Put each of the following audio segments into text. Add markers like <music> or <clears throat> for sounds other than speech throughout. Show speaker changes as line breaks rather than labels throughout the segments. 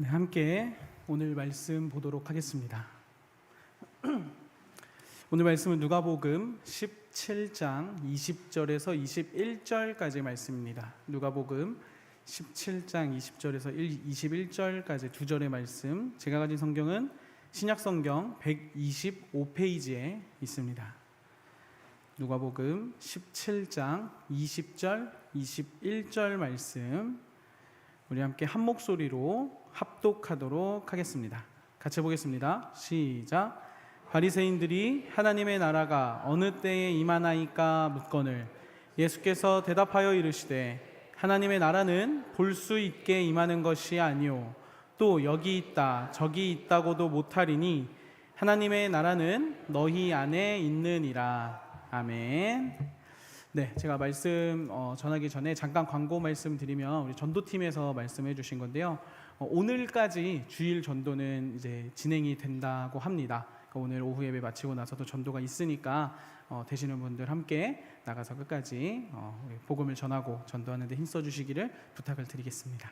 네, 함께 오늘 말씀 보도록 하겠습니다. <clears throat> 오늘 말씀은 누가복음 17장 20절에서 21절까지 말씀입니다. 누가복음 17장 20절에서 21절까지 두 절의 말씀. 제가 가진 성경은 신약 성경 125페이지에 있습니다. 누가복음 17장 20절 21절 말씀 우리 함께 한 목소리로 합독하도록 하겠습니다. 같이 보겠습니다. 시작. 바리새인들이 하나님의 나라가 어느 때에 임하나이까 묻거늘 예수께서 대답하여 이르시되 하나님의 나라는 볼 수 있게 임하는 것이 아니요 또 여기 있다 저기 있다고도 못하리니 하나님의 나라는 너희 안에 있느니라 아멘. 네, 제가 말씀 어, 전하기 전에 잠깐 광고 말씀 드리면 우리 전도팀에서 말씀해 주신 건데요. 어, 오늘까지 주일 전도는 이제 진행이 된다고 합니다. 그러니까 오늘 오후 예배 마치고 나서도 전도가 있으니까 어, 되시는 분들 함께 나가서 끝까지 어, 복음을 전하고 전도하는데 힘써 주시기를 부탁을 드리겠습니다.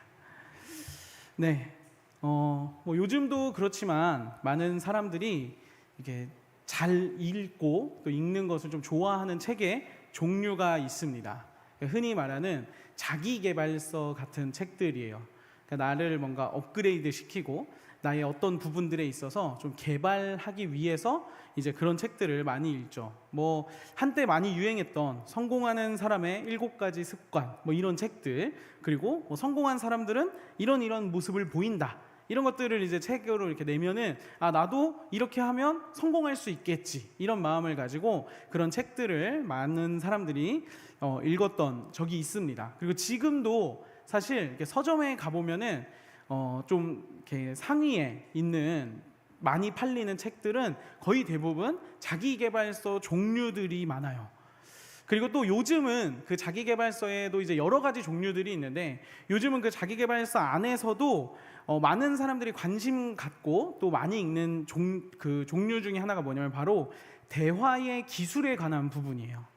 네, 어, 뭐 요즘도 그렇지만 많은 사람들이 이게 잘 읽고 또 읽는 것을 좀 좋아하는 책의 종류가 있습니다. 흔히 말하는 자기개발서 같은 책들이에요. 그러니까 나를 뭔가 업그레이드 시키고 나의 어떤 부분들에 있어서 좀 개발하기 위해서 이제 그런 책들을 많이 읽죠. 뭐 한때 많이 유행했던 성공하는 사람의 일곱 가지 습관 뭐 이런 책들 그리고 뭐 성공한 사람들은 이런 이런 모습을 보인다. 이런 것들을 이제 책으로 이렇게 내면은 아 나도 이렇게 하면 성공할 수 있겠지 이런 마음을 가지고 그런 책들을 많은 사람들이 어, 읽었던 적이 있습니다. 그리고 지금도 사실 이렇게 서점에 가 보면은 어, 좀 이렇게 상위에 있는 많이 팔리는 책들은 거의 대부분 자기개발서 종류들이 많아요. 그리고 또 요즘은 그 자기개발서에도 이제 여러 가지 종류들이 있는데 요즘은 그 자기개발서 안에서도 어, 많은 사람들이 관심 갖고 또 많이 읽는 종, 그 종류 중에 하나가 뭐냐면 바로 대화의 기술에 관한 부분이에요.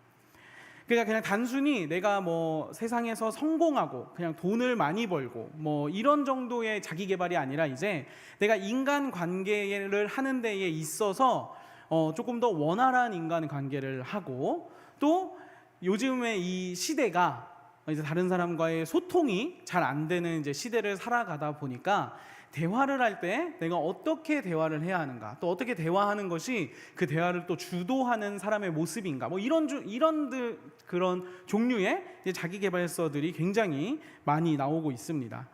그러니까 그냥 단순히 내가 뭐 세상에서 성공하고 그냥 돈을 많이 벌고 뭐 이런 정도의 자기 개발이 아니라 이제 내가 인간 관계를 하는 데에 있어서 어 조금 더 원활한 인간 관계를 하고 또 요즘의 이 시대가 이제 다른 사람과의 소통이 잘 안 되는 이제 시대를 살아가다 보니까 대화를 할 때 내가 어떻게 대화를 해야 하는가, 또 어떻게 대화하는 것이 그 대화를 또 주도하는 사람의 모습인가, 뭐 이런 주, 이런 드, 그런 종류의 자기 개발서들이 굉장히 많이 나오고 있습니다.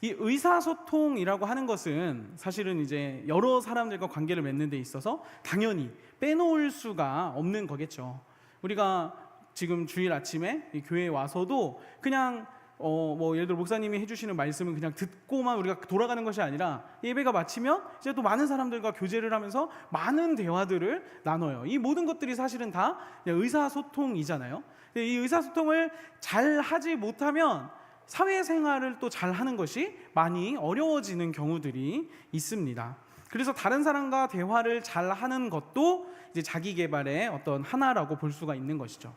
이 의사소통이라고 하는 것은 사실은 이제 여러 사람들과 관계를 맺는 데 있어서 당연히 빼놓을 수가 없는 거겠죠. 우리가 지금 주일 아침에 교회에 와서도 그냥 어 뭐 예를 들어 목사님이 해주시는 말씀은 그냥 듣고만 우리가 돌아가는 것이 아니라 예배가 마치면 이제 또 많은 사람들과 교제를 하면서 많은 대화들을 나눠요. 이 모든 것들이 사실은 다 의사소통이잖아요. 이 의사소통을 잘 하지 못하면 사회생활을 또 잘 하는 것이 많이 어려워지는 경우들이 있습니다. 그래서 다른 사람과 대화를 잘 하는 것도 이제 자기 개발의 어떤 하나라고 볼 수가 있는 것이죠.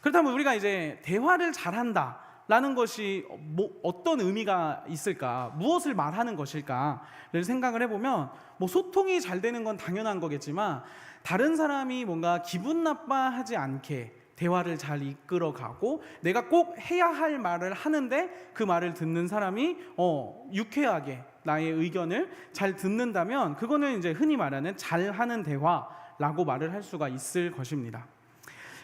그렇다면 우리가 이제 대화를 잘한다. 라는 것이 뭐 어떤 의미가 있을까? 무엇을 말하는 것일까를 생각을 해보면 뭐 소통이 잘 되는 건 당연한 거겠지만 다른 사람이 뭔가 기분 나빠하지 않게 대화를 잘 이끌어 가고 내가 꼭 해야 할 말을 하는데 그 말을 듣는 사람이 어 유쾌하게 나의 의견을 잘 듣는다면 그거는 이제 흔히 말하는 잘하는 대화라고 말을 할 수가 있을 것입니다.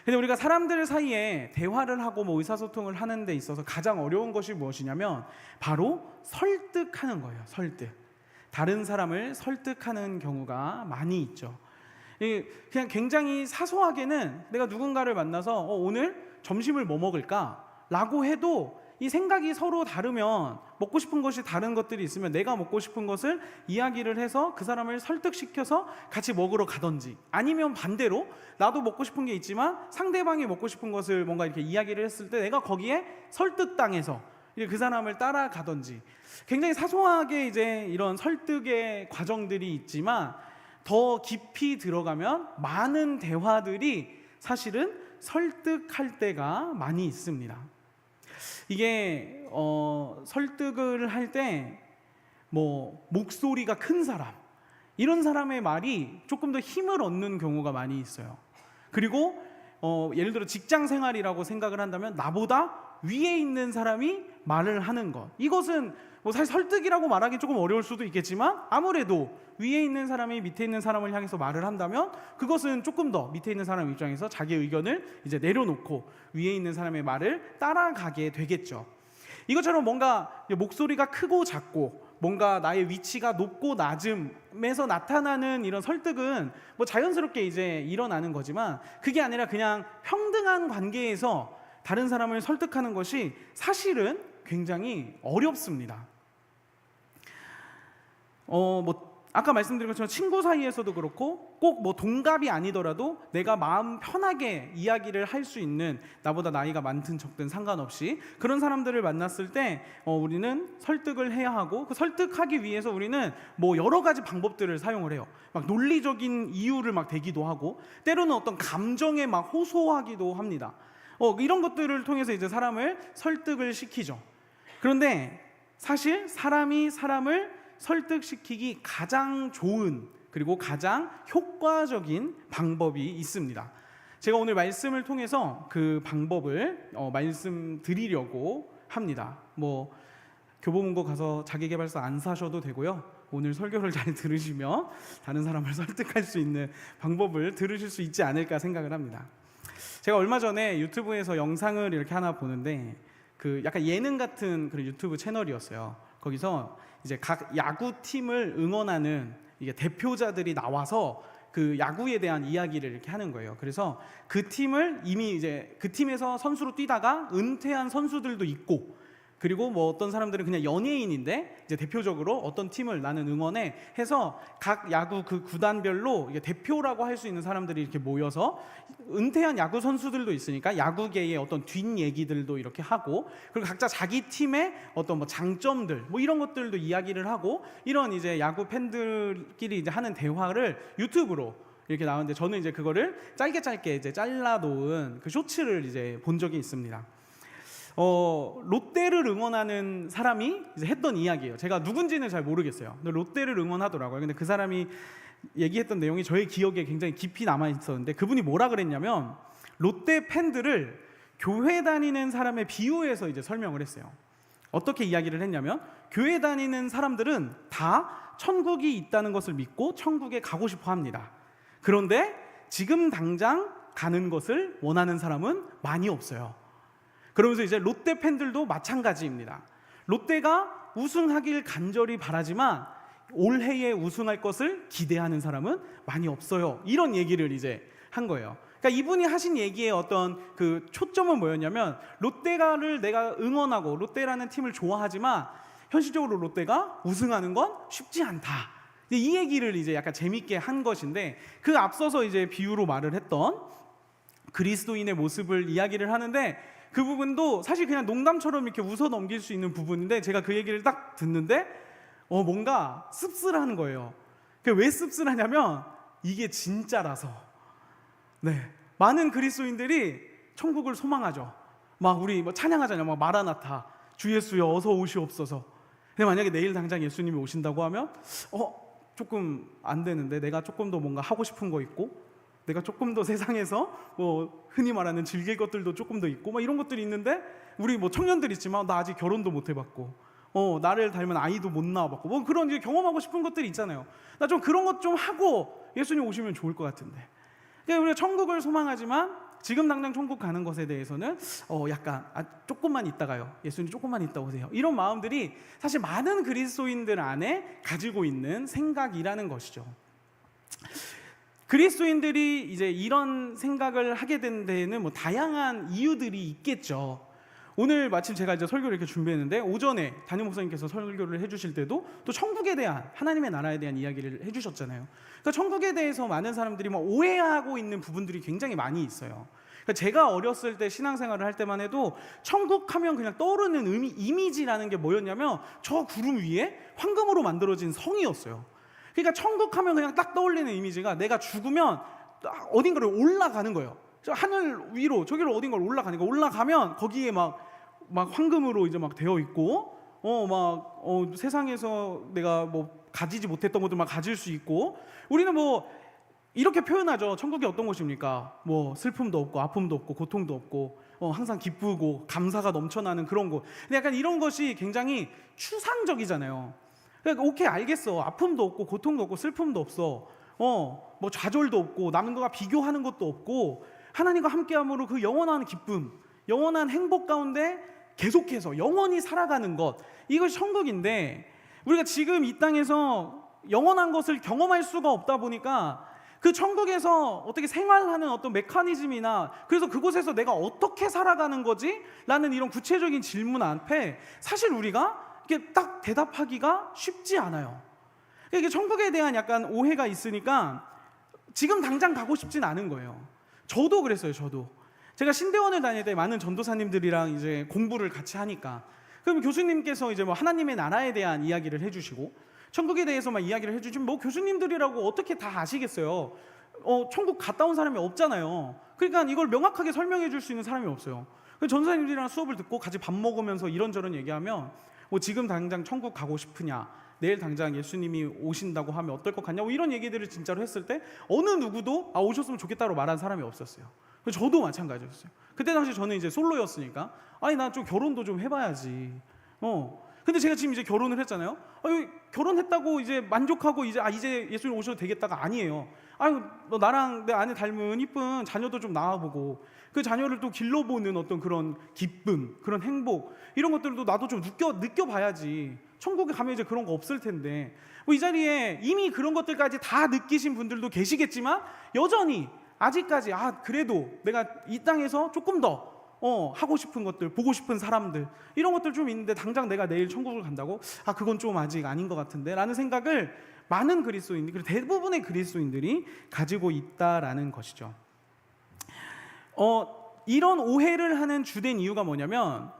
근데 우리가 사람들 사이에 대화를 하고 뭐 의사소통을 하는 데 있어서 가장 어려운 것이 무엇이냐면 바로 설득하는 거예요. 설득. 다른 사람을 설득하는 경우가 많이 있죠. 그냥 굉장히 사소하게는 내가 누군가를 만나서 어, 오늘 점심을 뭐 먹을까? 라고 해도 이 생각이 서로 다르면 먹고 싶은 것이 다른 것들이 있으면 내가 먹고 싶은 것을 이야기를 해서 그 사람을 설득시켜서 같이 먹으러 가든지 아니면 반대로 나도 먹고 싶은 게 있지만 상대방이 먹고 싶은 것을 뭔가 이렇게 이야기를 했을 때 내가 거기에 설득당해서 그 사람을 따라가든지 굉장히 사소하게 이제 이런 설득의 과정들이 있지만 더 깊이 들어가면 많은 대화들이 사실은 설득할 때가 많이 있습니다. 이게 어, 설득을 할 때 뭐 목소리가 큰 사람 이런 사람의 말이 조금 더 힘을 얻는 경우가 많이 있어요. 그리고 어, 예를 들어 직장 생활이라고 생각을 한다면 나보다 위에 있는 사람이 말을 하는 것 이것은 뭐 사실 설득이라고 말하기 조금 어려울 수도 있겠지만 아무래도 위에 있는 사람이 밑에 있는 사람을 향해서 말을 한다면 그것은 조금 더 밑에 있는 사람 입장에서 자기 의견을 이제 내려놓고 위에 있는 사람의 말을 따라가게 되겠죠. 이것처럼 뭔가 목소리가 크고 작고 뭔가 나의 위치가 높고 낮음에서 나타나는 이런 설득은 뭐 자연스럽게 이제 일어나는 거지만 그게 아니라 그냥 평등한 관계에서 다른 사람을 설득하는 것이 사실은 굉장히 어렵습니다. 어, 뭐 아까 말씀드린 것처럼 친구 사이에서도 그렇고 꼭 뭐 동갑이 아니더라도 내가 마음 편하게 이야기를 할 수 있는 나보다 나이가 많든 적든 상관없이 그런 사람들을 만났을 때 어, 우리는 설득을 해야 하고 그 설득하기 위해서 우리는 뭐 여러 가지 방법들을 사용을 해요. 막 논리적인 이유를 막 대기도 하고 때로는 어떤 감정에 막 호소하기도 합니다. 어, 이런 것들을 통해서 이제 사람을 설득을 시키죠. 그런데 사실 사람이 사람을 설득시키기 가장 좋은 그리고 가장 효과적인 방법이 있습니다. 제가 오늘 말씀을 통해서 그 방법을 어, 말씀드리려고 합니다. 뭐 교보문고 가서 자기개발서 안 사셔도 되고요. 오늘 설교를 잘 <laughs> 들으시면 다른 사람을 설득할 수 있는 방법을 들으실 수 있지 않을까 생각을 합니다. 제가 얼마 전에 유튜브에서 영상을 이렇게 하나 보는데 그 약간 예능 같은 그런 유튜브 채널이었어요. 거기서 이제 각 야구 팀을 응원하는 이게 대표자들이 나와서 그 야구에 대한 이야기를 이렇게 하는 거예요. 그래서 그 팀을 이미 이제 그 팀에서 선수로 뛰다가 은퇴한 선수들도 있고 그리고 뭐 어떤 사람들은 그냥 연예인인데 이제 대표적으로 어떤 팀을 나는 응원해 해서 각 야구 그 구단별로 대표라고 할 수 있는 사람들이 이렇게 모여서 은퇴한 야구 선수들도 있으니까 야구계의 어떤 뒷 얘기들도 이렇게 하고 그리고 각자 자기 팀의 어떤 뭐 장점들 뭐 이런 것들도 이야기를 하고 이런 이제 야구 팬들끼리 이제 하는 대화를 유튜브로 이렇게 나오는데 저는 이제 그거를 짧게 짧게 이제 잘라 놓은 그 쇼츠를 이제 본 적이 있습니다. 어, 롯데를 응원하는 사람이 했던 이야기예요. 제가 누군지는 잘 모르겠어요. 근데 롯데를 응원하더라고요. 근데 그 사람이 얘기했던 내용이 저의 기억에 굉장히 깊이 남아 있었는데 그분이 뭐라 그랬냐면 롯데 팬들을 교회 다니는 사람의 비유해서 이제 설명을 했어요. 어떻게 이야기를 했냐면 교회 다니는 사람들은 다 천국이 있다는 것을 믿고 천국에 가고 싶어 합니다. 그런데 지금 당장 가는 것을 원하는 사람은 많이 없어요. 그러면서 이제 롯데 팬들도 마찬가지입니다. 롯데가 우승하길 간절히 바라지만 올해에 우승할 것을 기대하는 사람은 많이 없어요. 이런 얘기를 이제 한 거예요. 그러니까 이분이 하신 얘기의 어떤 그 초점은 뭐였냐면 롯데가를 내가 응원하고 롯데라는 팀을 좋아하지만 현실적으로 롯데가 우승하는 건 쉽지 않다. 이 얘기를 이제 약간 재밌게 한 것인데 그 앞서서 이제 비유로 말을 했던 그리스도인의 모습을 이야기를 하는데 그 부분도 사실 그냥 농담처럼 이렇게 웃어 넘길 수 있는 부분인데 제가 그 얘기를 딱 듣는데 어 뭔가 씁쓸한 거예요. 그게 왜 씁쓸하냐면 이게 진짜라서. 네. 많은 그리스도인들이 천국을 소망하죠. 막 우리 뭐 찬양하잖아요. 막 마라나타. 주 예수여 어서 오시옵소서. 근데 만약에 내일 당장 예수님이 오신다고 하면 어 조금 안 되는데 내가 조금 더 뭔가 하고 싶은 거 있고 내가 조금 더 세상에서 뭐 흔히 말하는 즐길 것들도 조금 더 있고 막 이런 것들이 있는데 우리 뭐 청년들 있지만 나 아직 결혼도 못 해봤고 어 나를 닮은 아이도 못 낳아봤고 뭐 그런 이제 경험하고 싶은 것들이 있잖아요. 나 좀 그런 것 좀 하고 예수님 오시면 좋을 것 같은데. 그러니까 우리가 천국을 소망하지만 지금 당장 천국 가는 것에 대해서는 어 약간 아, 조금만 있다가요. 예수님 조금만 있다 오세요. 이런 마음들이 사실 많은 그리스도인들 안에 가지고 있는 생각이라는 것이죠. 그리스도인들이 이제 이런 생각을 하게 된 데에는 뭐 다양한 이유들이 있겠죠. 오늘 마침 제가 이제 설교를 이렇게 준비했는데 오전에 담임 목사님께서 설교를 해주실 때도 또 천국에 대한 하나님의 나라에 대한 이야기를 해주셨잖아요. 그러니까 천국에 대해서 많은 사람들이 뭐 오해하고 있는 부분들이 굉장히 많이 있어요. 그러니까 제가 어렸을 때 신앙생활을 할 때만 해도 천국 하면 그냥 떠오르는 의미, 이미지라는 게 뭐였냐면 저 구름 위에 황금으로 만들어진 성이었어요. 그러니까 천국 하면 그냥 딱 떠올리는 이미지가 내가 죽으면 어딘가를 올라가는 거예요. 저 하늘 위로 저기로 어딘가를 올라가니까 올라가면 거기에 막 막 황금으로 이제 막 되어 있고 어막 어, 세상에서 내가 뭐 가지지 못했던 것들 막 가질 수 있고 우리는 뭐 이렇게 표현하죠. 천국이 어떤 곳입니까? 뭐 슬픔도 없고 아픔도 없고 고통도 없고 어, 항상 기쁘고 감사가 넘쳐나는 그런 곳. 근데 약간 이런 것이 굉장히 추상적이잖아요. 그러니까 오케이 알겠어. 아픔도 없고 고통도 없고 슬픔도 없어. 어, 뭐 좌절도 없고 남과 비교하는 것도 없고 하나님과 함께함으로 그 영원한 기쁨, 영원한 행복 가운데 계속해서 영원히 살아가는 것 이것이 천국인데 우리가 지금 이 땅에서 영원한 것을 경험할 수가 없다 보니까 그 천국에서 어떻게 생활하는 어떤 메커니즘이나 그래서 그곳에서 내가 어떻게 살아가는 거지? 라는 이런 구체적인 질문 앞에 사실 우리가 이렇게 딱 대답하기가 쉽지 않아요. 이게 천국에 대한 약간 오해가 있으니까 지금 당장 가고 싶진 않은 거예요. 저도 그랬어요, 저도. 제가 신대원을 다닐 때 많은 전도사님들이랑 이제 공부를 같이 하니까 그럼 교수님께서 이제 뭐 하나님의 나라에 대한 이야기를 해주시고 천국에 대해서만 이야기를 해주시면 뭐 교수님들이라고 어떻게 다 아시겠어요? 어, 천국 갔다 온 사람이 없잖아요. 그러니까 이걸 명확하게 설명해 줄 수 있는 사람이 없어요. 그 전도사님들이랑 수업을 듣고 같이 밥 먹으면서 이런저런 얘기하면 뭐 지금 당장 천국 가고 싶으냐? 내일 당장 예수님이 오신다고 하면 어떨 것 같냐? 뭐 이런 얘기들을 진짜로 했을 때 어느 누구도 아 오셨으면 좋겠다고 말한 사람이 없었어요. 저도 마찬가지였어요. 그때 당시 저는 이제 솔로였으니까 아니 나 좀 결혼도 좀 해봐야지. 어. 근데 제가 지금 이제 결혼을 했잖아요. 아유, 결혼했다고 이제 만족하고 이제 아 이제 예수님 오셔도 되겠다가 아니에요. 아유 너 나랑 내 아내 닮은 이쁜 자녀도 좀 낳아보고 그 자녀를 또 길러보는 어떤 그런 기쁨, 그런 행복 이런 것들도 나도 좀 느껴 느껴봐야지. 천국에 가면 이제 그런 거 없을 텐데 뭐 이 자리에 이미 그런 것들까지 다 느끼신 분들도 계시겠지만 여전히 아직까지 아 그래도 내가 이 땅에서 조금 더 어, 하고 싶은 것들, 보고 싶은 사람들 이런 것들 좀 있는데 당장 내가 내일 천국을 간다고 아 그건 좀 아직 아닌 것 같은데라는 생각을 많은 그리스도인들 그리고 대부분의 그리스도인들이 가지고 있다라는 것이죠. 어, 이런 오해를 하는 주된 이유가 뭐냐면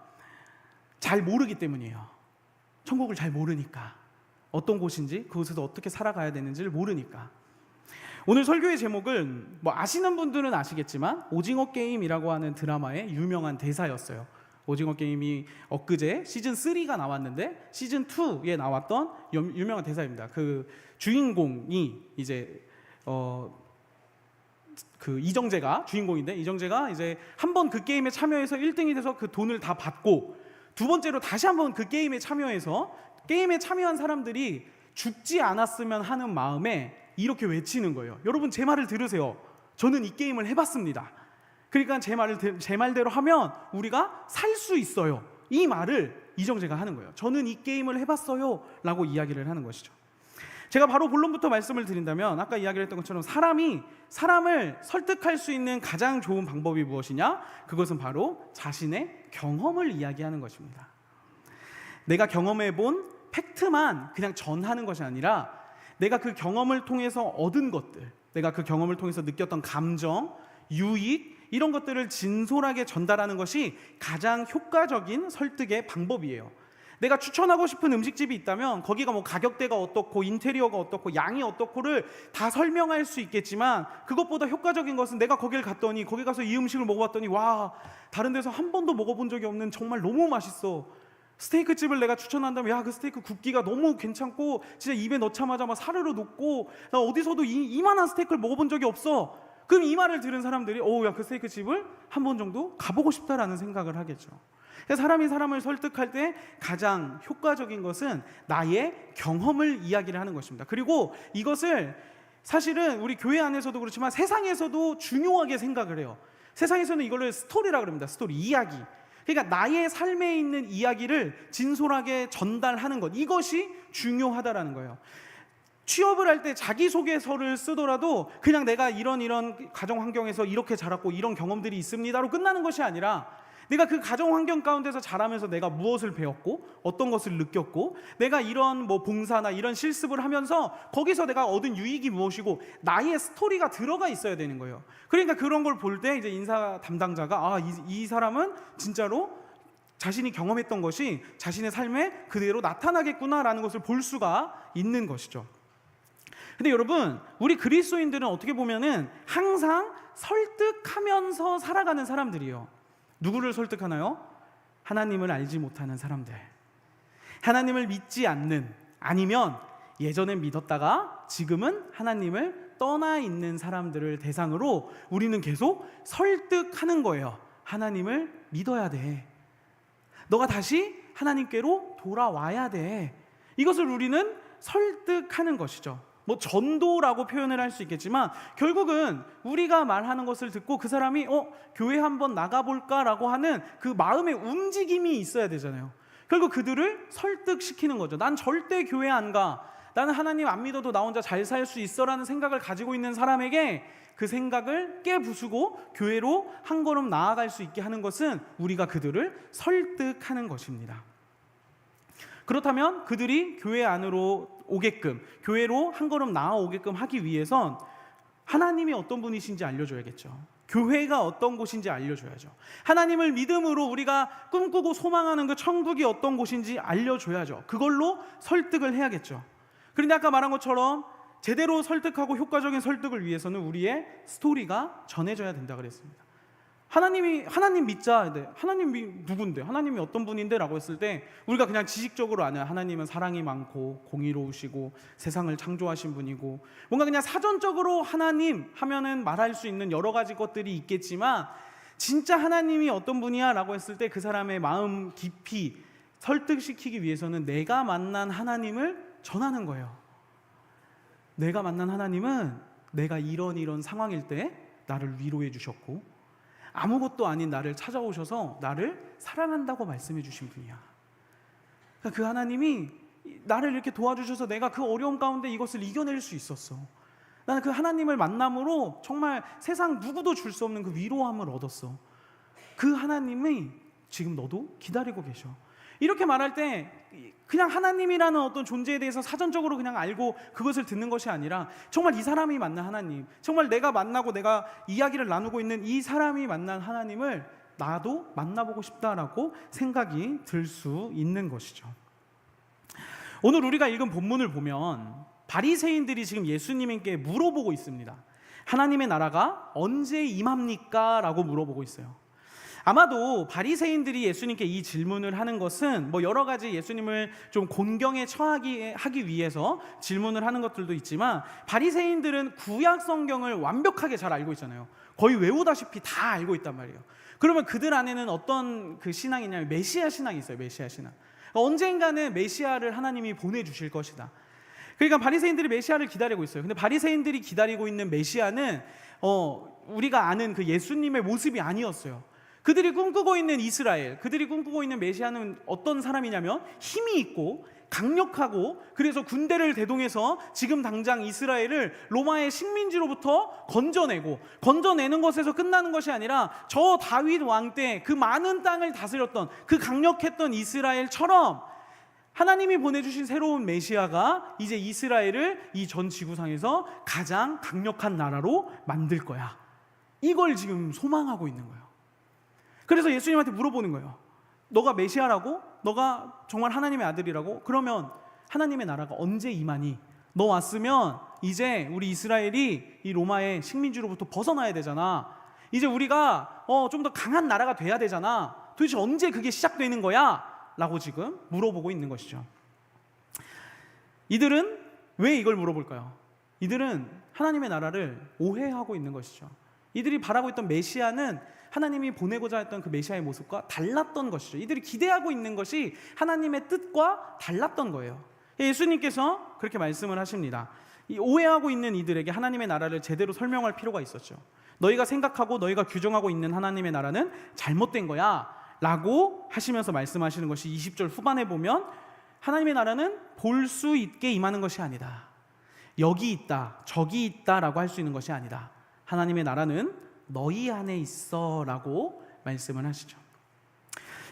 잘 모르기 때문이에요. 천국을 잘 모르니까 어떤 곳인지 그곳에서 어떻게 살아가야 되는지를 모르니까. 오늘 설교의 제목은 뭐 아시는 분들은 아시겠지만 오징어 게임이라고 하는 드라마의 유명한 대사였어요. 오징어 게임이 엊그제 시즌 3가 나왔는데 시즌 2에 나왔던 유- 유명한 대사입니다. 그 주인공이 이제 어 그 이정재가 주인공인데 이정재가 이제 한 번 그 게임에 참여해서 1등이 돼서 그 돈을 다 받고 두 번째로 다시 한 번 그 게임에 참여해서 게임에 참여한 사람들이 죽지 않았으면 하는 마음에 이렇게 외치는 거예요. 여러분 제 말을 들으세요. 저는 이 게임을 해봤습니다. 그러니까 제 말을 들- 제 말대로 하면 우리가 살 수 있어요. 이 말을 이정재가 하는 거예요. 저는 이 게임을 해봤어요라고 이야기를 하는 것이죠. 제가 바로 본론부터 말씀을 드린다면 아까 이야기를 했던 것처럼 사람이 사람을 설득할 수 있는 가장 좋은 방법이 무엇이냐? 그것은 바로 자신의 경험을 이야기하는 것입니다. 내가 경험해 본 팩트만 그냥 전하는 것이 아니라 내가 그 경험을 통해서 얻은 것들, 내가 그 경험을 통해서 느꼈던 감정, 유익 이런 것들을 진솔하게 전달하는 것이 가장 효과적인 설득의 방법이에요. 내가 추천하고 싶은 음식집이 있다면 거기가 뭐 가격대가 어떻고 인테리어가 어떻고 양이 어떻고를 다 설명할 수 있겠지만 그것보다 효과적인 것은 내가 거기를 갔더니 거기 가서 이 음식을 먹어봤더니 와 다른 데서 한 번도 먹어본 적이 없는 정말 너무 맛있어 스테이크 집을 내가 추천한다면 야 그 스테이크 굽기가 너무 괜찮고 진짜 입에 넣자마자 막 사르르 녹고 나 어디서도 이, 이만한 스테이크를 먹어본 적이 없어 그럼 이 말을 들은 사람들이 어야 그 스테이크 집을 한 번 정도 가보고 싶다라는 생각을 하겠죠 사람이 사람을 설득할 때 가장 효과적인 것은 나의 경험을 이야기를 하는 것입니다. 그리고 이것을 사실은 우리 교회 안에서도 그렇지만 세상에서도 중요하게 생각을 해요. 세상에서는 이거를 스토리라 그럽니다. 스토리, 이야기. 그러니까 나의 삶에 있는 이야기를 진솔하게 전달하는 것. 이것이 중요하다라는 거예요. 취업을 할 때 자기소개서를 쓰더라도 그냥 내가 이런 이런 가정 환경에서 이렇게 자랐고 이런 경험들이 있습니다로 끝나는 것이 아니라 내가 그 가정 환경 가운데서 자라면서 내가 무엇을 배웠고 어떤 것을 느꼈고 내가 이런 뭐 봉사나 이런 실습을 하면서 거기서 내가 얻은 유익이 무엇이고 나의 스토리가 들어가 있어야 되는 거예요. 그러니까 그런 걸 볼 때 이제 인사 담당자가 아이 사람은 진짜로 자신이 경험했던 것이 자신의 삶에 그대로 나타나겠구나라는 것을 볼 수가 있는 것이죠. 근데 여러분, 우리 그리스도인들은 어떻게 보면은 항상 설득하면서 살아가는 사람들이요. 누구를 설득하나요? 하나님을 알지 못하는 사람들. 하나님을 믿지 않는 아니면 예전엔 믿었다가 지금은 하나님을 떠나 있는 사람들을 대상으로 우리는 계속 설득하는 거예요. 하나님을 믿어야 돼. 너가 다시 하나님께로 돌아와야 돼. 이것을 우리는 설득하는 것이죠. 뭐 전도라고 표현을 할 수 있겠지만 결국은 우리가 말하는 것을 듣고 그 사람이 어 교회 한번 나가볼까라고 하는 그 마음의 움직임이 있어야 되잖아요. 결국 그들을 설득시키는 거죠. 난 절대 교회 안 가. 나는 하나님 안 믿어도 나 혼자 잘 살 수 있어라는 생각을 가지고 있는 사람에게 그 생각을 깨부수고 교회로 한 걸음 나아갈 수 있게 하는 것은 우리가 그들을 설득하는 것입니다. 그렇다면 그들이 교회 안으로 오게끔 교회로 한 걸음 나아오게끔 하기 위해선 하나님이 어떤 분이신지 알려줘야겠죠. 교회가 어떤 곳인지 알려줘야죠. 하나님을 믿음으로 우리가 꿈꾸고 소망하는 그 천국이 어떤 곳인지 알려줘야죠. 그걸로 설득을 해야겠죠. 그런데 아까 말한 것처럼 제대로 설득하고 효과적인 설득을 위해서는 우리의 스토리가 전해져야 된다 그랬습니다. 하나님이 하나님 믿자. 네. 하나님이 누군데? 하나님이 어떤 분인데라고 했을 때 우리가 그냥 지식적으로 아는 하나님은 사랑이 많고 공의로우시고 세상을 창조하신 분이고 뭔가 그냥 사전적으로 하나님 하면은 말할 수 있는 여러 가지 것들이 있겠지만 진짜 하나님이 어떤 분이야라고 했을 때 그 사람의 마음 깊이 설득시키기 위해서는 내가 만난 하나님을 전하는 거예요. 내가 만난 하나님은 내가 이런 이런 상황일 때 나를 위로해 주셨고 아무것도 아닌 나를 찾아오셔서 나를 사랑한다고 말씀해 주신 분이야. 그러니까 그 하나님이 나를 이렇게 도와주셔서 내가 그 어려움 가운데 이것을 이겨낼 수 있었어. 나는 그 하나님을 만남으로 정말 세상 누구도 줄 수 없는 그 위로함을 얻었어. 그 하나님이 지금 너도 기다리고 계셔. 이렇게 말할 때 그냥 하나님이라는 어떤 존재에 대해서 사전적으로 그냥 알고 그것을 듣는 것이 아니라 정말 이 사람이 만난 하나님, 정말 내가 만나고 내가 이야기를 나누고 있는 이 사람이 만난 하나님을 나도 만나보고 싶다라고 생각이 들 수 있는 것이죠. 오늘 우리가 읽은 본문을 보면 바리새인들이 지금 예수님께 물어보고 있습니다. 하나님의 나라가 언제 임합니까? 라고 물어보고 있어요. 아마도 바리새인들이 예수님께 이 질문을 하는 것은 뭐 여러 가지 예수님을 좀 곤경에 처하기 하기 위해서 질문을 하는 것들도 있지만 바리새인들은 구약 성경을 완벽하게 잘 알고 있잖아요. 거의 외우다시피 다 알고 있단 말이에요. 그러면 그들 안에는 어떤 그 신앙이냐면 메시아 신앙이 있어요. 메시아 신앙. 언젠가는 메시아를 하나님이 보내 주실 것이다. 그러니까 바리새인들이 메시아를 기다리고 있어요. 근데 바리새인들이 기다리고 있는 메시아는 어 우리가 아는 그 예수님의 모습이 아니었어요. 그들이 꿈꾸고 있는 이스라엘, 그들이 꿈꾸고 있는 메시아는 어떤 사람이냐면 힘이 있고 강력하고 그래서 군대를 대동해서 지금 당장 이스라엘을 로마의 식민지로부터 건져내고 건져내는 것에서 끝나는 것이 아니라 저 다윗 왕 때 그 많은 땅을 다스렸던 그 강력했던 이스라엘처럼 하나님이 보내주신 새로운 메시아가 이제 이스라엘을 이 전 지구상에서 가장 강력한 나라로 만들 거야. 이걸 지금 소망하고 있는 거예요. 그래서 예수님한테 물어보는 거예요. 너가 메시아라고? 너가 정말 하나님의 아들이라고? 그러면 하나님의 나라가 언제 임하니? 너 왔으면 이제 우리 이스라엘이 이 로마의 식민지로부터 벗어나야 되잖아. 이제 우리가 어, 좀 더 강한 나라가 돼야 되잖아. 도대체 언제 그게 시작되는 거야? 라고 지금 물어보고 있는 것이죠. 이들은 왜 이걸 물어볼까요? 이들은 하나님의 나라를 오해하고 있는 것이죠. 이들이 바라고 있던 메시아는 하나님이 보내고자 했던 그 메시아의 모습과 달랐던 것이죠. 이들이 기대하고 있는 것이 하나님의 뜻과 달랐던 거예요. 예수님께서 그렇게 말씀을 하십니다. 이 오해하고 있는 이들에게 하나님의 나라를 제대로 설명할 필요가 있었죠. 너희가 생각하고 너희가 규정하고 있는 하나님의 나라는 잘못된 거야. 라고 하시면서 말씀하시는 것이 20절 후반에 보면 하나님의 나라는 볼 수 있게 임하는 것이 아니다. 여기 있다, 저기 있다라고 할 수 있는 것이 아니다. 하나님의 나라는 너희 안에 있어라고 말씀을 하시죠.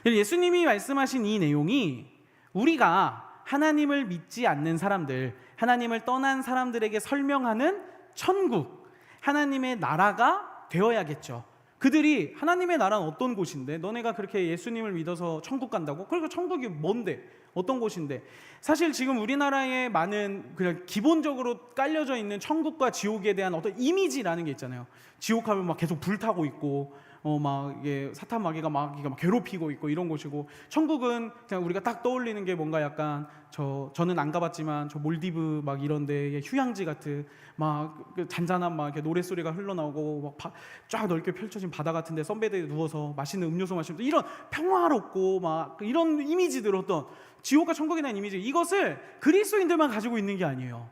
예수님이 말씀하신 이 내용이 우리가 하나님을 믿지 않는 사람들, 하나님을 떠난 사람들에게 설명하는 천국, 하나님의 나라가 되어야겠죠. 그들이 하나님의 나라는 어떤 곳인데 너네가 그렇게 예수님을 믿어서 천국 간다고? 그리고 천국이 뭔데? 어떤 곳인데? 사실 지금 우리나라에 많은 그냥 기본적으로 깔려져 있는 천국과 지옥에 대한 어떤 이미지라는 게 있잖아요. 지옥하면 막 계속 불타고 있고 어막 이게 사탄 마귀가 막 이게 막 괴롭히고 있고 이런 곳이고 천국은 그냥 우리가 딱 떠올리는 게 뭔가 약간 저 저는 안 가봤지만 저 몰디브 막 이런 데의 휴양지 같은 막그 잔잔한 막 이렇게 노래 소리가 흘러나오고 막 쫙 넓게 펼쳐진 바다 같은데 선베드에 누워서 맛있는 음료수 마시면서 이런 평화롭고 막 이런 이미지들 어떤 지옥과 천국에 대한 이미지 이것을 그리스도인들만 가지고 있는 게 아니에요.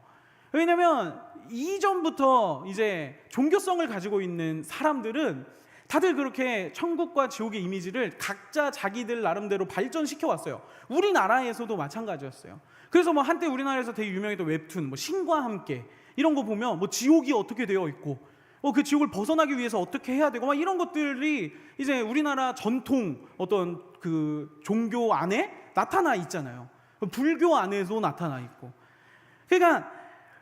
왜냐하면 이전부터 이제 종교성을 가지고 있는 사람들은 다들 그렇게 천국과 지옥의 이미지를 각자 자기들 나름대로 발전시켜 왔어요. 우리나라에서도 마찬가지였어요. 그래서 뭐 한때 우리나라에서 되게 유명했던 웹툰, 뭐 신과 함께 이런 거 보면 뭐 지옥이 어떻게 되어 있고, 어 그 지옥을 벗어나기 위해서 어떻게 해야 되고, 막 이런 것들이 이제 우리나라 전통 어떤 그 종교 안에 나타나 있잖아요. 불교 안에도 나타나 있고. 그러니까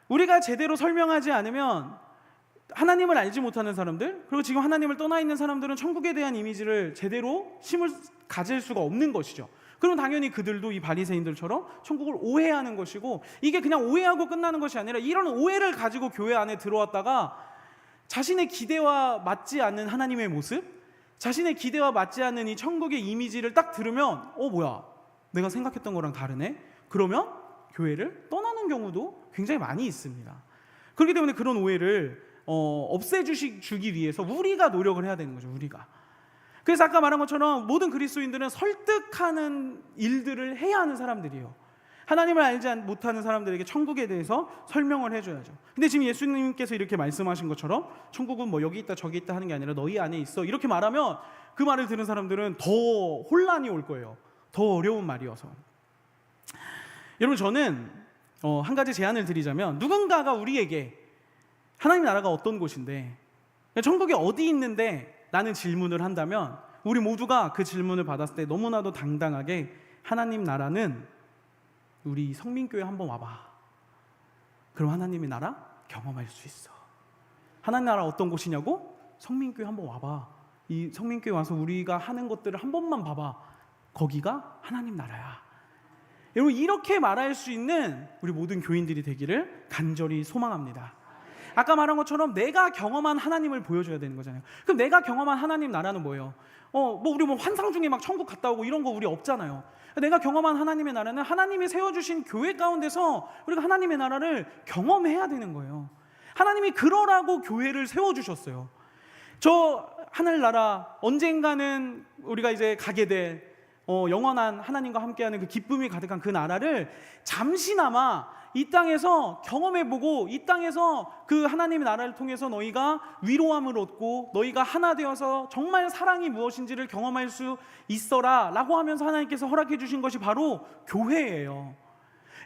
우리가 제대로 설명하지 않으면 하나님을 알지 못하는 사람들 그리고 지금 하나님을 떠나 있는 사람들은 천국에 대한 이미지를 제대로 심을 가질 수가 없는 것이죠. 그럼 당연히 그들도 이 바리새인들처럼 천국을 오해하는 것이고 이게 그냥 오해하고 끝나는 것이 아니라 이런 오해를 가지고 교회 안에 들어왔다가 자신의 기대와 맞지 않는 하나님의 모습, 자신의 기대와 맞지 않는 이 천국의 이미지를 딱 들으면 어 뭐야 내가 생각했던 거랑 다르네. 그러면 교회를 떠나는 경우도 굉장히 많이 있습니다. 그렇기 때문에 그런 오해를 어, 없애주기 위해서 우리가 노력을 해야 되는 거죠. 우리가. 그래서 아까 말한 것처럼 모든 그리스도인들은 설득하는 일들을 해야 하는 사람들이에요. 하나님을 알지 못하는 사람들에게 천국에 대해서 설명을 해줘야죠. 근데 지금 예수님께서 이렇게 말씀하신 것처럼 천국은 뭐 여기 있다 저기 있다 하는 게 아니라 너희 안에 있어 이렇게 말하면 그 말을 들은 사람들은 더 혼란이 올 거예요. 더 어려운 말이어서. 여러분 저는 어, 한 가지 제안을 드리자면 누군가가 우리에게 하나님 나라가 어떤 곳인데 천국이 어디 있는데 라는 질문을 한다면 우리 모두가 그 질문을 받았을 때 너무나도 당당하게 하나님 나라는 우리 성민교회 한번 와봐. 그럼 하나님의 나라 경험할 수 있어. 하나님 나라 어떤 곳이냐고? 성민교회 한번 와봐. 이 성민교회 와서 우리가 하는 것들을 한 번만 봐봐. 거기가 하나님 나라야. 여러분 이렇게 말할 수 있는 우리 모든 교인들이 되기를 간절히 소망합니다. 아까 말한 것처럼 내가 경험한 하나님을 보여줘야 되는 거잖아요. 그럼 내가 경험한 하나님 나라는 뭐예요? 어, 뭐 우리 뭐 환상 중에 막 천국 갔다 오고 이런 거 우리 없잖아요. 내가 경험한 하나님의 나라는 하나님이 세워주신 교회 가운데서 우리가 하나님의 나라를 경험해야 되는 거예요. 하나님이 그러라고 교회를 세워주셨어요. 저 하늘나라 언젠가는 우리가 이제 가게 될 어, 영원한 하나님과 함께하는 그 기쁨이 가득한 그 나라를 잠시나마 이 땅에서 경험해보고 이 땅에서 그 하나님의 나라를 통해서 너희가 위로함을 얻고 너희가 하나 되어서 정말 사랑이 무엇인지를 경험할 수 있어라 라고 하면서 하나님께서 허락해 주신 것이 바로 교회예요.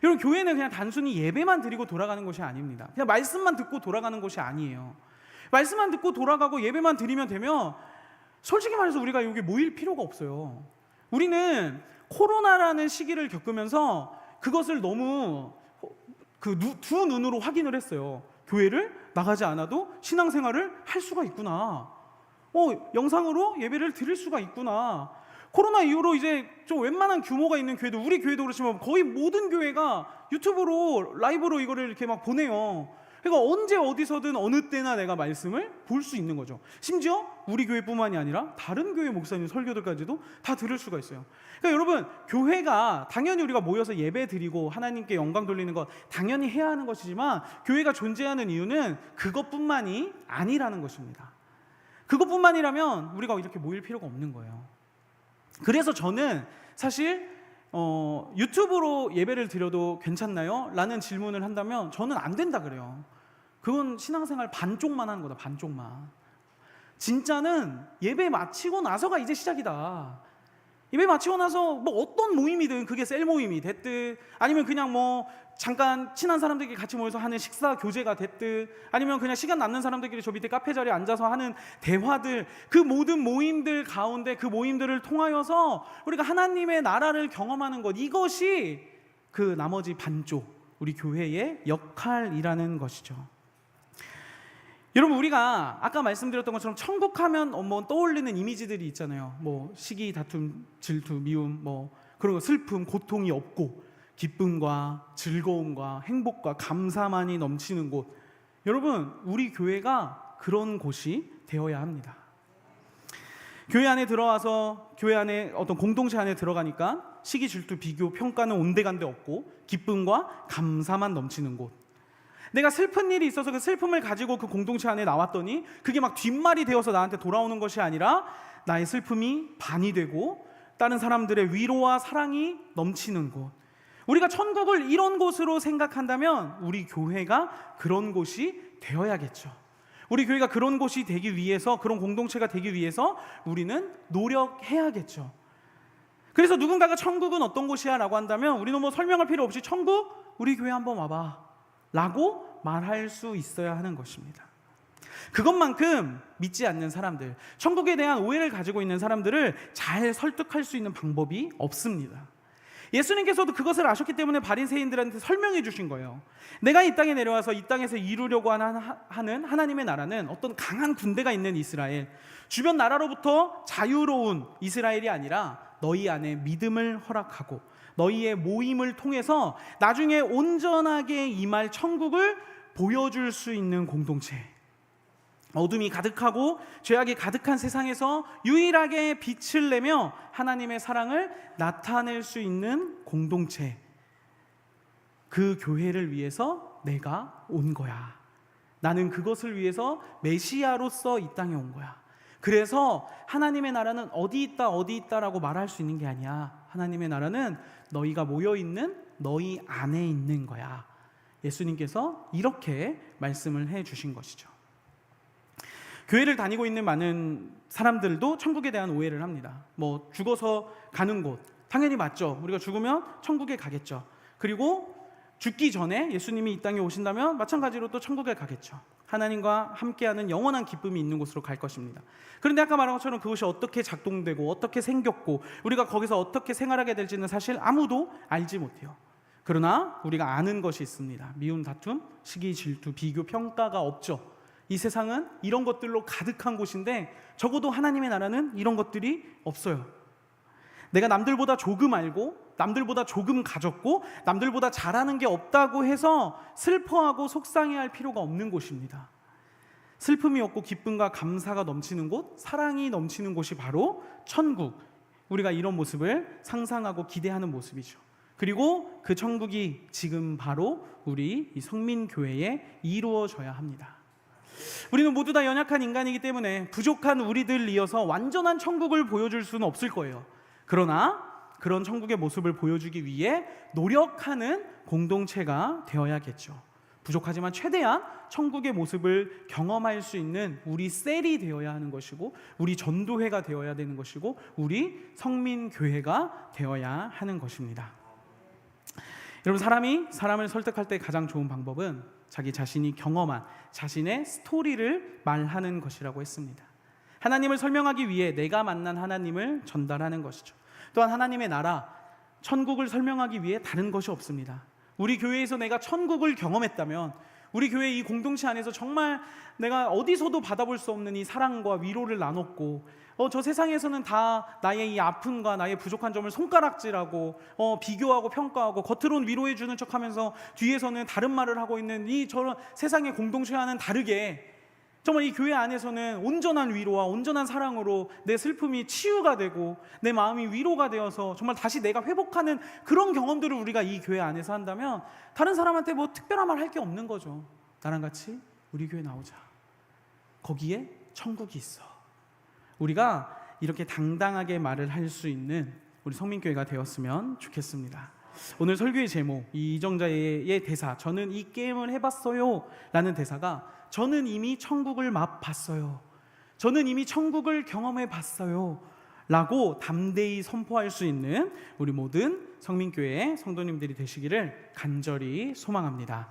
여러분 교회는 그냥 단순히 예배만 드리고 돌아가는 것이 아닙니다. 그냥 말씀만 듣고 돌아가는 것이 아니에요. 말씀만 듣고 돌아가고 예배만 드리면 되면 솔직히 말해서 우리가 여기 모일 필요가 없어요. 우리는 코로나라는 시기를 겪으면서 그것을 너무 그 두 눈으로 확인을 했어요. 교회를 나가지 않아도 신앙생활을 할 수가 있구나. 어, 영상으로 예배를 드릴 수가 있구나. 코로나 이후로 이제 좀 웬만한 규모가 있는 교회도 우리 교회도 그렇지만 거의 모든 교회가 유튜브로 라이브로 이거를 이렇게 막 보내요. 그러니까 언제 어디서든 어느 때나 내가 말씀을 볼 수 있는 거죠. 심지어 우리 교회뿐만이 아니라 다른 교회 목사님 설교들까지도 다 들을 수가 있어요. 그러니까 여러분 교회가 당연히 우리가 모여서 예배 드리고 하나님께 영광 돌리는 것 당연히 해야 하는 것이지만 교회가 존재하는 이유는 그것뿐만이 아니라는 것입니다. 그것뿐만이라면 우리가 이렇게 모일 필요가 없는 거예요. 그래서 저는 사실 어, 유튜브로 예배를 드려도 괜찮나요? 라는 질문을 한다면 저는 안 된다 그래요. 그건 신앙생활 반쪽만 하는 거다, 반쪽만. 진짜는 예배 마치고 나서가 이제 시작이다. 예배 마치고 나서 뭐 어떤 모임이든 그게 셀 모임이 됐든 아니면 그냥 뭐 잠깐 친한 사람들끼리 같이 모여서 하는 식사 교제가 됐든 아니면 그냥 시간 남는 사람들끼리 저 밑에 카페 자리에 앉아서 하는 대화들 그 모든 모임들 가운데 그 모임들을 통하여서 우리가 하나님의 나라를 경험하는 것 이것이 그 나머지 반쪽 우리 교회의 역할이라는 것이죠. 여러분 우리가 아까 말씀드렸던 것처럼 천국 하면 뭐 떠올리는 이미지들이 있잖아요. 뭐 시기, 다툼, 질투, 미움, 뭐 그런 거 슬픔, 고통이 없고 기쁨과 즐거움과 행복과 감사만이 넘치는 곳. 여러분 우리 교회가 그런 곳이 되어야 합니다. 교회 안에 들어와서 교회 안에 어떤 공동체 안에 들어가니까 시기 질투 비교 평가는 온데간데 없고 기쁨과 감사만 넘치는 곳. 내가 슬픈 일이 있어서 그 슬픔을 가지고 그 공동체 안에 나왔더니 그게 막 뒷말이 되어서 나한테 돌아오는 것이 아니라 나의 슬픔이 반이 되고 다른 사람들의 위로와 사랑이 넘치는 곳. 우리가 천국을 이런 곳으로 생각한다면 우리 교회가 그런 곳이 되어야겠죠. 우리 교회가 그런 곳이 되기 위해서 그런 공동체가 되기 위해서 우리는 노력해야겠죠. 그래서 누군가가 천국은 어떤 곳이야라고 한다면 우리는 뭐 설명할 필요 없이 천국 우리 교회 한번 와봐라고 말할 수 있어야 하는 것입니다. 그것만큼 믿지 않는 사람들, 천국에 대한 오해를 가지고 있는 사람들을 잘 설득할 수 있는 방법이 없습니다. 예수님께서도 그것을 아셨기 때문에 바리새인들한테 설명해 주신 거예요. 내가 이 땅에 내려와서 이 땅에서 이루려고 하는 하나님의 나라는 어떤 강한 군대가 있는 이스라엘, 주변 나라로부터 자유로운 이스라엘이 아니라 너희 안에 믿음을 허락하고 너희의 모임을 통해서 나중에 온전하게 임할 천국을 보여줄 수 있는 공동체. 어둠이 가득하고 죄악이 가득한 세상에서 유일하게 빛을 내며 하나님의 사랑을 나타낼 수 있는 공동체. 그 교회를 위해서 내가 온 거야. 나는 그것을 위해서 메시아로서 이 땅에 온 거야. 그래서 하나님의 나라는 어디 있다 어디 있다라고 말할 수 있는 게 아니야. 하나님의 나라는 너희가 모여 있는 너희 안에 있는 거야. 예수님께서 이렇게 말씀을 해 주신 것이죠. 교회를 다니고 있는 많은 사람들도 천국에 대한 오해를 합니다. 뭐 죽어서 가는 곳 당연히 맞죠. 우리가 죽으면 천국에 가겠죠. 그리고 죽기 전에 예수님이 이 땅에 오신다면 마찬가지로 또 천국에 가겠죠. 하나님과 함께하는 영원한 기쁨이 있는 곳으로 갈 것입니다. 그런데 아까 말한 것처럼 그것이 어떻게 작동되고 어떻게 생겼고 우리가 거기서 어떻게 생활하게 될지는 사실 아무도 알지 못해요. 그러나 우리가 아는 것이 있습니다. 미움, 다툼, 시기, 질투, 비교, 평가가 없죠. 이 세상은 이런 것들로 가득한 곳인데 적어도 하나님의 나라는 이런 것들이 없어요. 내가 남들보다 조금 알고 남들보다 조금 가졌고 남들보다 잘하는 게 없다고 해서 슬퍼하고 속상해할 필요가 없는 곳입니다. 슬픔이 없고 기쁨과 감사가 넘치는 곳, 사랑이 넘치는 곳이 바로 천국. 우리가 이런 모습을 상상하고 기대하는 모습이죠. 그리고 그 천국이 지금 바로 우리 성민 교회에 이루어져야 합니다. 우리는 모두 다 연약한 인간이기 때문에 부족한 우리들 이어서 완전한 천국을 보여줄 수는 없을 거예요. 그러나 그런 천국의 모습을 보여주기 위해 노력하는 공동체가 되어야겠죠. 부족하지만 최대한 천국의 모습을 경험할 수 있는 우리 셀이 되어야 하는 것이고, 우리 전도회가 되어야 되는 것이고, 우리 성민 교회가 되어야 하는 것입니다. 여러분, 사람이 사람을 설득할 때 가장 좋은 방법은 자기 자신이 경험한 자신의 스토리를 말하는 것이라고 했습니다. 하나님을 설명하기 위해 내가 만난 하나님을 전달하는 것이죠. 또한 하나님의 나라, 천국을 설명하기 위해 다른 것이 없습니다. 우리 교회에서 내가 천국을 경험했다면 우리 교회 이 공동체 안에서 정말 내가 어디서도 받아볼 수 없는 이 사랑과 위로를 나눴고 어, 저 세상에서는 다 나의 이 아픔과 나의 부족한 점을 손가락질하고 어, 비교하고 평가하고 겉으로는 위로해 주는 척하면서 뒤에서는 다른 말을 하고 있는 이 저런 세상의 공동체와는 다르게 정말 이 교회 안에서는 온전한 위로와 온전한 사랑으로 내 슬픔이 치유가 되고 내 마음이 위로가 되어서 정말 다시 내가 회복하는 그런 경험들을 우리가 이 교회 안에서 한다면 다른 사람한테 뭐 특별한 말 할 게 없는 거죠. 나랑 같이 우리 교회 나오자. 거기에 천국이 있어. 우리가 이렇게 당당하게 말을 할 수 있는 우리 성민교회가 되었으면 좋겠습니다. 오늘 설교의 제목 이정자의 대사 저는 이 게임을 해봤어요 라는 대사가 저는 이미 천국을 맛봤어요. 저는 이미 천국을 경험해 봤어요. 라고 담대히 선포할 수 있는 우리 모든 성민교회 성도님들이 되시기를 간절히 소망합니다.